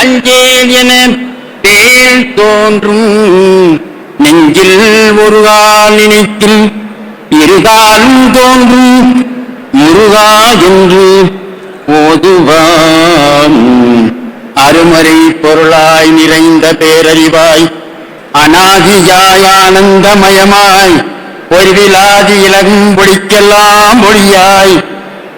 அஞ்சேல் என பேர் தோன்றும். நெஞ்சில் ஒரு நினைத்தில் இருகாலும் தோன்றும். முருகா என்று ஓதுவான். அருமறை பொருளாய் நிறைந்த பேரறிவாய். அநாதியாய் ஆனந்தமயமாய். பொறிவிலாதி இலகும் பொடிக்கெல்லாம் ஒளியாய்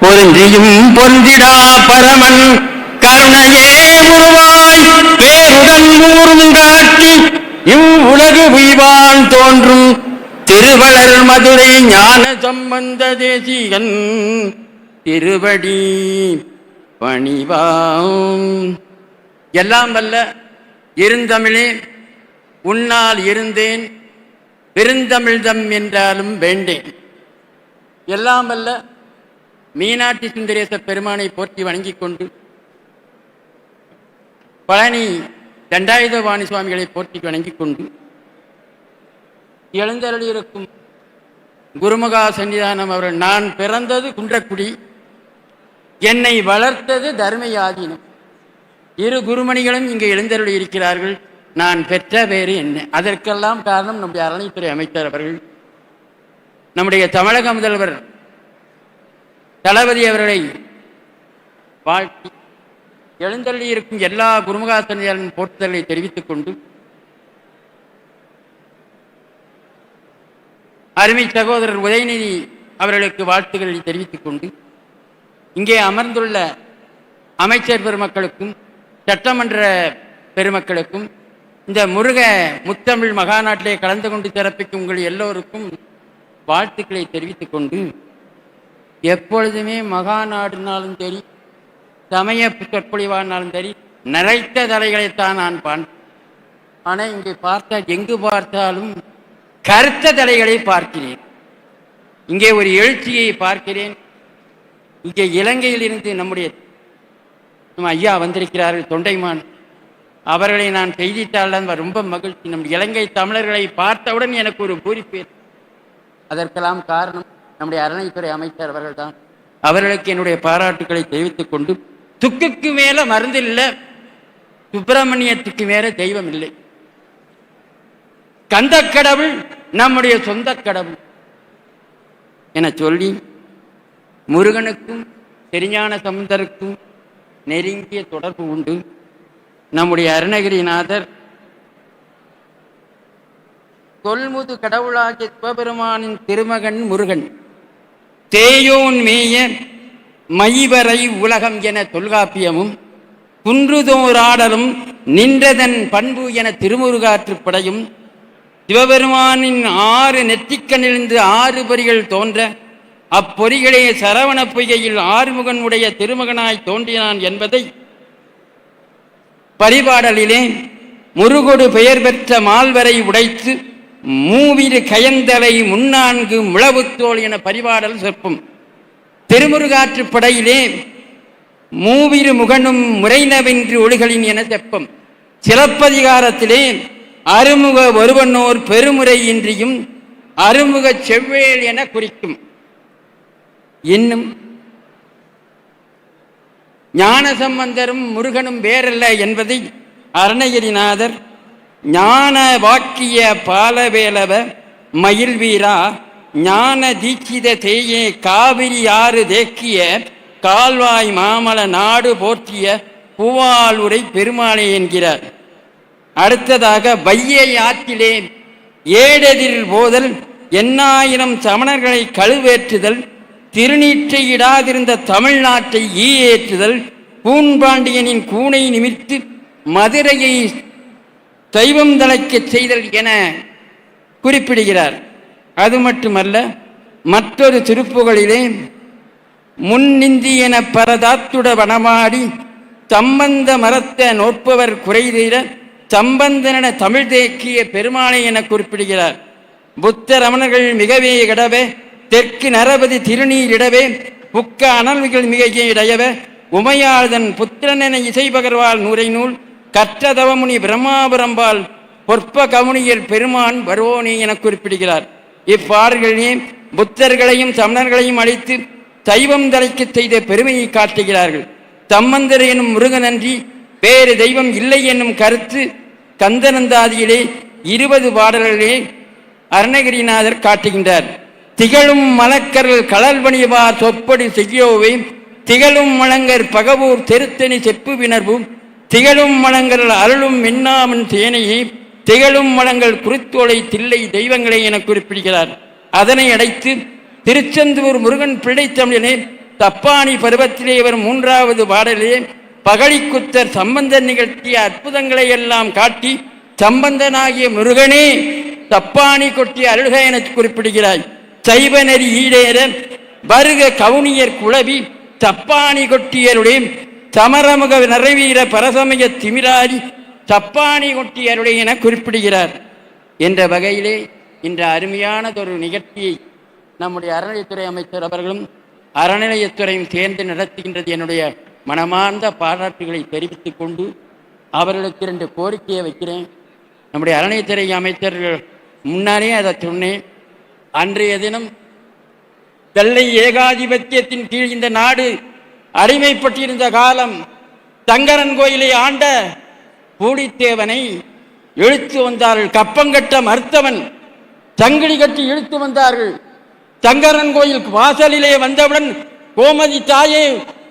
பொருந்தியும் பொருந்திடா பரமன் கருணையே உருவாய் பேருடன் காட்டி இவ்வுலகு உய்வான் தோன்றும் திருவளர் மதுரை ஞான சம்பந்த தேசிகன் திருவடி பணிவாம். எல்லாம் வல்ல இருந்தமிழே உன்னால் இருந்தேன் பெருந்தமிழ்தம் என்றாலும் வேண்டேன். எல்லாம் வல்ல மீனாட்சி சுந்தரேச பெருமானை போற்றி வணங்கிக் கொண்டு பழனி தண்டாயுத பாணி சுவாமிகளை போற்றி வணங்கிக் கொண்டு எழுந்தருளியிருக்கும் குருமகா சன்னிதானம் அவர் நான் பிறந்தது குன்றக்குடி என்னை வளர்த்தது தர்மயாதீனம் இரு குருமணிகளும் இங்கே எழுந்தருளி இருக்கிறார்கள் நான் பெற்ற பேரு என்ன? அதற்கெல்லாம் காரணம் நம்முடைய அரணைத்துறை அமைச்சர் அவர்கள். நம்முடைய தமிழக முதல்வர் தளபதி அவர்களை வாழ்த்தி எழுந்தள்ளி இருக்கும் எல்லா குருமகாசனியாரின் போற்றுதலை தெரிவித்துக் கொண்டு அருமை சகோதரர் உதயநிதி அவர்களுக்கு வாழ்த்துக்களை தெரிவித்துக் கொண்டு இங்கே அமர்ந்துள்ள அமைச்சர் பெருமக்களுக்கும் சட்டமன்ற பெருமக்களுக்கும் இந்த முருக முத்தமிழ் மகாநாட்டிலே கலந்து கொண்டு சிறப்பிக்கும் உங்கள் எல்லோருக்கும் வாழ்த்துக்களை தெரிவித்துக் கொண்டு எப்பொழுதுமே மகாநாடுனாலும் சரி சமய சொற்பொழிவானாலும் சரி நிறைத்த தலைகளைத்தான் நான் பான். ஆனால் இங்கே பார்த்தால் எங்கு பார்த்தாலும் கருத்த தலைகளை பார்க்கிறேன். இங்கே ஒரு எழுச்சியை பார்க்கிறேன். இங்கே இலங்கையில் இருந்து நம்முடைய நம்ம ஐயா வந்திருக்கிறார்கள் தொண்டைமான். அவர்களை நான் செய்தித்தாள் ரொம்ப மகிழ்ச்சி. நம் இலங்கை தமிழர்களை பார்த்தவுடன் எனக்கு ஒரு பூரிப்பு. அதற்கெல்லாம் காரணம் நம்முடைய அரணைத்துறை அமைச்சர் அவர்கள்தான். அவர்களுக்கு என்னுடைய பாராட்டுக்களை தெரிவித்துக் கொண்டு துக்குக்கு மேல மருந்து இல்லை சுப்பிரமணியத்துக்கு மேல தெய்வம் இல்லை. கந்த கடவுள் நம்முடைய சொந்த கடவுள். என சொல்லி முருகனுக்கும் திருஞான சமுந்தருக்கும் நெருங்கிய தொடர்பு உண்டு. நம்முடைய அருணகிரிநாதர் கொல்முது கடவுளாகிய சிவபெருமானின் திருமகன் முருகன். தேயோன் மேய மைவரை உலகம் என தொல்காப்பியமும் குன்றுதோராடலும் நின்றதன் பண்பு என திருமுருகாற்றுப் படையும் சிவபெருமானின் ஆறு நெற்றிக்கண்ணிலிருந்து ஆறு பொறிகள் தோன்ற அப்பொறிகளே சரவண பொய்கையில் ஆறுமுகன் உடைய திருமகனாய் தோன்றினான் என்பதை பரிபாடலிலே முருகொடு பெயர் பெற்ற மால்வரை உடைத்து மூவிரு கயந்தலை முன்னான்கு முழவுத்தோல் என பரிபாடல் சொற்பம். திருமுருகாற்று படையிலே மூவிரு முகனும் முறைனவென்று ஒளிகளின் என செப்பம். சிலப்பதிகாரத்திலே அருமுக ஒருவனோர் பெருமுறை இன்றியும் அருமுக செவ்வேல் என குறிக்கும். இன்னும் ஞானசம்பந்தரும் முருகனும் வேறல்ல என்பதை அருணகிரிநாதர் ஞான வாக்கிய பாலவேலவ மயில் வீரா ஞான தீட்சித தேயே காவிரி ஆறு தேக்கிய கால்வாய் மாமல நாடு போற்றிய பூவாளுரை பெருமாளே என்கிறார். அடுத்ததாக வையை ஆற்றிலே ஏடெதிர் போதல் எண்ணாயிரம் சமணர்களை கழுவேற்றுதல் திருநீற்றை இடாதிருந்த தமிழ்நாட்டை ஈயேற்றுதல் பூன்பாண்டியனின் கூனை நிமிர்த்து மதுரையை தெய்வம் தலைக்கச் செய்தல் என குறிப்பிடுகிறார். அது மட்டுமல்ல மற்றொரு திருப்புகளிலே முன்னிந்தியன பரதாத்துட வனமாடி சம்பந்த மரத்த நோட்பவர் குறைதீர சம்பந்தன தமிழ் தேக்கிய பெருமானை என குறிப்பிடுகிறார். புத்த ரமணர்கள் மிகவே இடவே தெற்கு நரபதி திருநீர் இடவே புக்க அனல்விகள் மிகையே இடையவே உமையாழ்தன் புத்திரனென இசை பகர்வால் நூரை நூல் கற்றதவமுனி பிரம்மாபுரம்பால் பொற்ப கவுனியர் பெருமான் வருவோனி என குறிப்பிடுகிறார். இப்பாடல்களிலே புத்தர்களையும் சமணர்களையும் அழித்து தெய்வம் தலைக்கு செய்த பெருமையை காட்டுகிறார்கள். தம்மந்தர் எனும் முருகனன்றி வேறு தெய்வம் இல்லை என்னும் கருத்து கந்தனந்தாதியிலே இருபது பாடல்களிலே அருணகிரிநாதர் காட்டுகின்றார். திகழும் மலக்கரல் கடல்வணிவார் சொப்படி செய்யோவை திகழும் மலங்கர் பகவூர் தெருத்தனி செப்பு வினர்வும் திகழும் மலங்கர் அருளும் மின்னாமன் சேனையை திகழும் வளங்கள் குருத்தோலை தில்லை தெய்வங்களை என குறிப்பிடுகிறார். அதனை அடைத்து திருச்செந்தூர் முருகன் பிள்ளை தப்பானி தப்பாணி பருவத்திலே வரும் மூன்றாவது பாடலே பகழிக்குத்தர் சம்பந்தன் நிகழ்த்திய அற்புதங்களை எல்லாம் காட்டி சம்பந்தனாகிய முருகனே தப்பாணி கொட்டிய அருள்க என குறிப்பிடுகிறாய். சைவ நெறி ஈடேற வருக கவுனியர் குழவி தப்பாணி கொட்டியருடைய சமரமுக நிறைவீர பரசமய திமிராரி சப்பானி கொட்டியருடைய என குறிப்பிடுகிறார். என்ற வகையிலே இந்த அருமையானதொரு நிகழ்ச்சியை நம்முடைய அறநிலையத்துறை அமைச்சர் அவர்களும் அறநிலையத்துறையும் சேர்ந்து நடத்துகின்றது என்னுடைய மனமார்ந்த பாராட்டுகளை தெரிவித்துக் கொண்டு அவர்களுக்கு இரண்டு கோரிக்கையை வைக்கிறேன். நம்முடைய அறநிலையத்துறை அமைச்சர்கள் முன்னாலே அதை சொன்னேன். அன்றைய தினம் வெள்ளை ஏகாதிபத்தியத்தின் கீழ் இந்த நாடு அடிமைப்பட்டிருந்த காலம் தங்கரன் கோயிலை ஆண்ட பூடித்தேவனை இழுத்து வந்தார்கள். கப்பங்கட்ட மருத்தவன் சங்கிலி கட்டி இழுத்து வந்தார்கள். சங்கரன் கோயில் வாசலிலே வந்தவுடன் கோமதி தாயே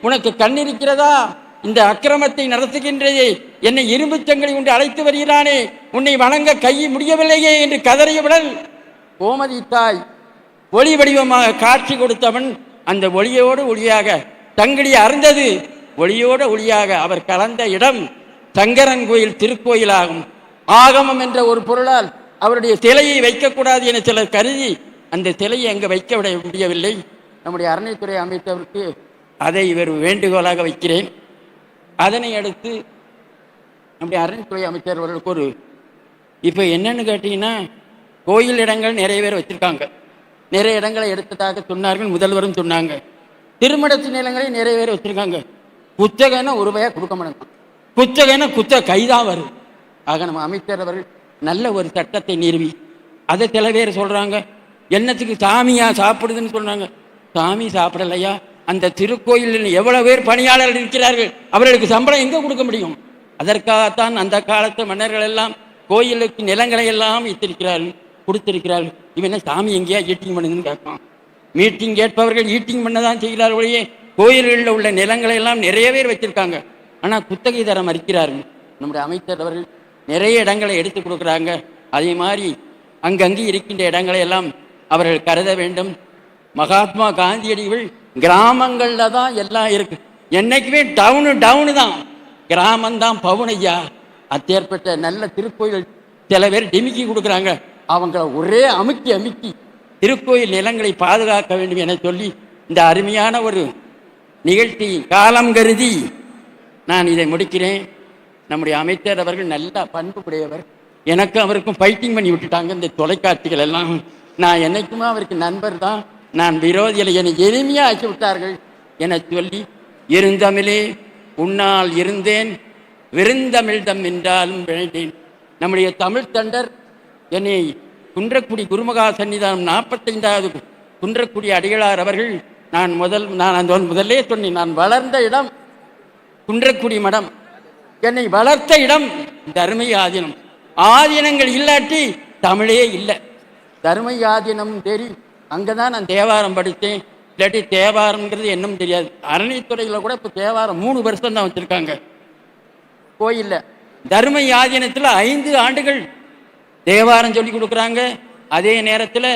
உனக்கு கண்ணிருக்கிறதா? இந்த அக்கிரமத்தை நடத்துகின்றதே. என்னை இரும்பு சங்கிலி கொண்டு அழைத்து வருகிறானே. உன்னை வணங்க கை முடியவில்லையே என்று கதறியவுடன் கோமதி தாய் ஒளி வடிவமாக காட்சி கொடுத்தவன் அந்த ஒளியோடு ஒளியாக தங்கிலி அறந்தது ஒளியோடு ஒளியாக அவர் கலந்த இடம் சங்கரன் கோயில் திருக்கோயிலாகும். ஆகமம் என்ற ஒரு பொருளால் அவருடைய சிலையை வைக்கக்கூடாது என சிலர் கருதி அந்த சிலையை அங்கே வைக்க விட முடியவில்லை. நம்முடைய அறநிலைத்துறை அமைச்சருக்கு அதை இவர் வேண்டுகோளாக வைக்கிறேன். அதனை அடுத்து நம்முடைய அறநிலைத்துறை அமைச்சர் அவர்களுக்கு ஒரு இப்போ என்னன்னு கேட்டீங்கன்னா கோயில் இடங்கள் நிறைய பேர் வச்சுருக்காங்க. நிறைய இடங்களை எடுத்ததாக சொன்னார்கள் முதல்வரும் சொன்னாங்க. திருமணத்து நிலங்களை நிறைய பேர் வச்சுருக்காங்க. புத்தகம்னா ஒரு ரூபாயாக கொடுக்க மாட்டாங்க. குத்தகைன்னா குத்த கைதான் வரும். ஆக நம்ம அமைச்சர் அவர்கள் நல்ல ஒரு சட்டத்தை நிறுவி அதை சில பேர் சொல்கிறாங்க என்னத்துக்கு சாமியா சாப்பிடுதுன்னு சொல்கிறாங்க சாமி சாப்பிடலையா? அந்த திருக்கோயிலில் எவ்வளோ பேர் பணியாளர்கள் இருக்கிறார்கள்? அவர்களுக்கு சம்பளம் எங்கே கொடுக்க முடியும்? அதற்காகத்தான் அந்த காலத்து மன்னர்கள் எல்லாம் கோயிலுக்கு நிலங்களை எல்லாம் இத்திருக்கிறார்கள் கொடுத்திருக்கிறார்கள். இவன் சாமி எங்கேயா ஈட்டிங் பண்ணுதுன்னு கேட்பான். மீட்டிங் கேட்பவர்கள் ஈட்டிங் பண்ண தான் செய்கிறார்களே கோயில்களில் உள்ள நிலங்களை எல்லாம் நிறைய பேர் வச்சிருக்காங்க. ஆனால் குத்தகை தர மறுக்கிறார்கள். நம்முடைய அமைச்சர் அவர்கள் நிறைய இடங்களை எடுத்து கொடுக்குறாங்க. அதே மாதிரி அங்கங்கே இருக்கின்ற இடங்களை எல்லாம் அவர்கள் கருத வேண்டும். மகாத்மா காந்தியடிகள் கிராமங்களில் தான் எல்லாம் இருக்கு. என்னைக்குமே டவுனு டவுனு தான். கிராமந்தான் பவுனையா அத்தேற்பட்ட நல்ல திருக்கோயில் சில பேர் டிமிக்கி கொடுக்குறாங்க. அவங்கள ஒரே அமுக்கி அமுக்கி திருக்கோயில் நிலங்களை பாதுகாக்க வேண்டும் என சொல்லி இந்த அருமையான ஒரு நிகழ்ச்சி காலம் கருதி நான் இதை முடிக்கிறேன். நம்முடைய அமைச்சர் அவர்கள் நல்லா பண்பு உடையவர் எனக்கு அவருக்கும் ஃபைட்டிங் பண்ணி விட்டுட்டாங்க. இந்த தொலைக்காட்சிகள் எல்லாம். நான் என்னைக்குமே அவருக்கு நண்பர் தான். நான் விரோதிகளை. என்னை எளிமையாக ஆக்கி விட்டார்கள். என சொல்லி இருந்தமிழே உன்னால் இருந்தேன். விருந்தமிழ்தம் என்றாலும் விழைந்தேன். நம்முடைய தமிழ் தண்டர் என்னை குன்றக்குடி குருமகா சன்னிதானம் நாற்பத்தைந்தாவது குன்றக்குடி அடிகளார் அவர்கள் நான் முதல் நான் அந்த முதல்லே சொன்னேன் நான் வளர்ந்த இடம் குன்றக்குடி மடம். என்னை வளர்த்த இடம் தர்மை ஆதீனம். ஆதீனங்கள் இல்லாட்டி தமிழே இல்லை. தர்மை ஆதீனம் தெரி அங்கே தான் நான் தேவாரம் படித்தேன். இல்லாட்டி தேவாரம்ங்கிறது என்னும் தெரியாது. அரணித்துறையில் கூட இப்போ தேவாரம் மூணு வருஷம் தான் வச்சுருக்காங்க. கோயிலில். தர்ம யாதீனத்தில் ஐந்து ஆண்டுகள் தேவாரம் சொல்லி கொடுக்குறாங்க. அதே நேரத்தில்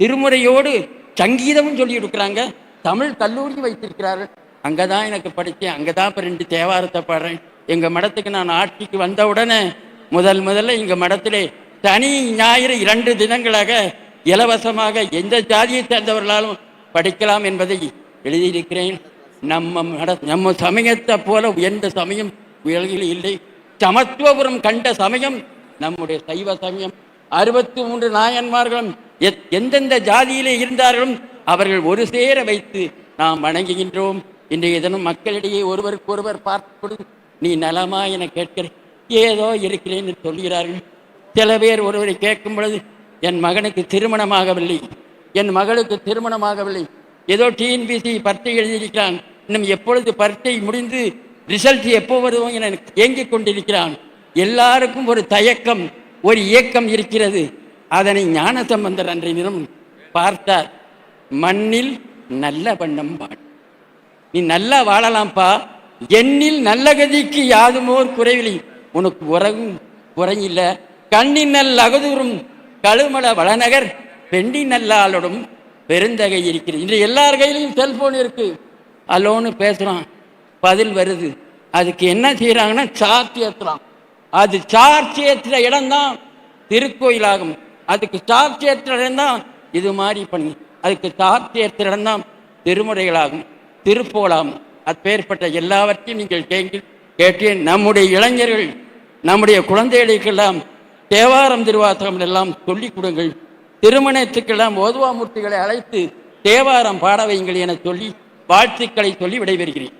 திருமுறையோடு சங்கீதமும் சொல்லி கொடுக்குறாங்க. தமிழ் கல்லூரி வைத்திருக்கிறார்கள். அங்கே தான் எனக்கு படித்தேன் அங்கே தான் இப்போ ரெண்டு தேவாரத்தை பாடுறேன். எங்கள் மடத்துக்கு நான் ஆட்சிக்கு வந்த உடனே முதல் முதல்ல எங்கள் மடத்திலே தனி ஞாயிறு இரண்டு தினங்களாக இலவசமாக எந்த ஜாதியை சேர்ந்தவர்களாலும் படிக்கலாம் என்பதை எழுதியிருக்கிறேன். நம்ம மட நம்ம சமயத்தை போல உயர்ந்த சமயம் உலகில் இல்லை. சமத்துவபுரம் கண்ட சமயம் நம்முடைய சைவ சமயம். அறுபத்தி மூன்று நாயன்மார்களும் எத்- எந்தெந்த ஜாதியிலே இருந்தார்களும் அவர்கள் ஒரு சேர வைத்து நாம் வணங்குகின்றோம். இன்றைய தினம் மக்களிடையே ஒருவருக்கு ஒருவர் பார்த்து நீ நலமா என கேட்கிறேன் ஏதோ இருக்கிறேன் என்று சொல்கிறார்கள். சில பேர் ஒருவரை கேட்கும் பொழுது என் மகனுக்கு திருமணமாகவில்லை என் மகளுக்கு திருமணமாகவில்லை. ஏதோ டிஎன்பிசி பரீட்சை எழுதியிருக்கிறான். இன்னும் எப்பொழுது பரீட்சை முடிந்து ரிசல்ட் எப்போ வருவோம் என ஏங்கிக் கொண்டிருக்கிறான். எல்லாருக்கும் ஒரு தயக்கம் ஒரு இயக்கம் இருக்கிறது. அதனை ஞானசம்பந்தர் அன்றைய தினம் பார்த்தார். மண்ணில் நல்ல வண்ணம் வாழ நீ நல்லா வாழலாம்ப்பா. எண்ணில் நல்ல கதிக்கு யாதுமோர் குறைவில்லை உனக்கு உறவும் குறையில்ல. கண்ணின் நல் அகதூரும் கழுமல வளநகர் பெண்டி நல்லாளோடும் பெருந்தகை இருக்கிறது. இன்று எல்லார் கையிலையும் செல்போன் இருக்கு. அலோன்னு பேசுறான். பதில் வருது. அதுக்கு என்ன செய்யறாங்கன்னா சார்ஜ் ஏற்றுறான் அது சார்ஜ் ஏற்றுற இடம்தான் திருக்கோயிலாகும் அதுக்கு சார்ஜ் ஏற்றுற இடம்தான் இது மாதிரி பண்ணி அதுக்கு சார்ஜ் ஏற்றுற இடம்தான் திருமுறைகளாகும் திருப்போலாம். அப்பேற்பட்ட எல்லாவற்றையும் நீங்கள் கேட்கு கேட்டு நம்முடைய இளைஞர்கள் நம்முடைய குழந்தைகளுக்கெல்லாம் தேவாரம் திருவாசகம் எல்லாம் சொல்லிக் கொடுங்கள். திருமணத்துக்கெல்லாம் ஓதுவாமூர்த்திகளை அழைத்து தேவாரம் பாட வையுங்கள் என சொல்லி வாழ்த்துக்களை சொல்லி விடைபெறுகிறேன்.